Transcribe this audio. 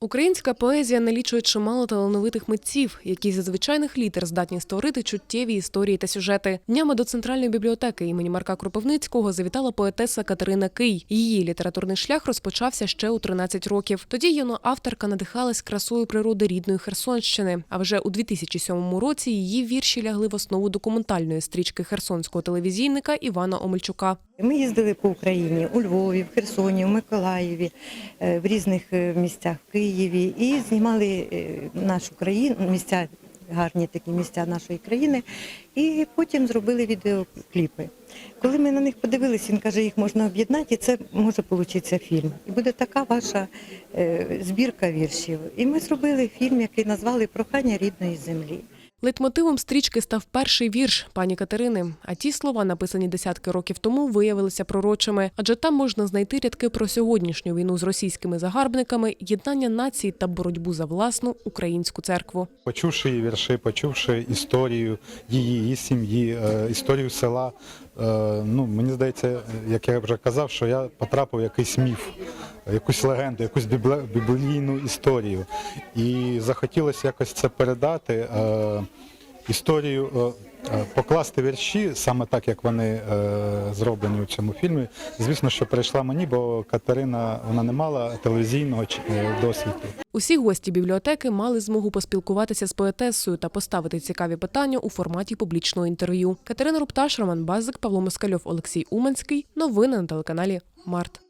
Українська поезія налічує чимало талановитих митців, які зі звичайних літер здатні створити чуттєві історії та сюжети. Днями до центральної бібліотеки імені Марка Кропивницького завітала поетеса Катерина Кий. Її літературний шлях розпочався ще у 13 років. Тоді юна авторка надихалась красою природи рідної Херсонщини. А вже у 2007 році її вірші лягли в основу документальної стрічки херсонського телевізійника Івана Омельчука. Ми їздили по Україні у Львові, в Херсоні, в Миколаєві, е, в різних е, місцях в Києві і знімали е, нашу країну, місця, гарні такі місця нашої країни, і потім зробили відеокліпи. Коли ми на них подивилися, він каже, їх можна об'єднати, і це може получитися фільм. І буде така ваша збірка віршів. І ми зробили фільм, який назвали Прохання рідної землі. Лейтмотивом стрічки став перший вірш пані Катерини. А ті слова, написані десятки років тому, виявилися пророчими, адже там можна знайти рядки про сьогоднішню війну з російськими загарбниками, єднання нації та боротьбу за власну українську церкву. Почувши її вірші, почувши історію її, її сім'ї, е, історію села, е, ну мені здається, як я вже казав, що я потрапив в якийсь міф, якусь легенду, якусь біблійну історію. І захотілося якось це передати. е, Історію е, е, покласти вірші саме так, як вони зроблені у цьому фільмі. Звісно, що прийшла мені, бо Катерина вона не мала телевізійного досвіду. Усі гості бібліотеки мали змогу поспілкуватися з поетесою та поставити цікаві питання у форматі публічного інтерв'ю. Катерина Рупташ, Роман Базик, Павло Москальов, Олексій Уманський. Новини на телеканалі Март.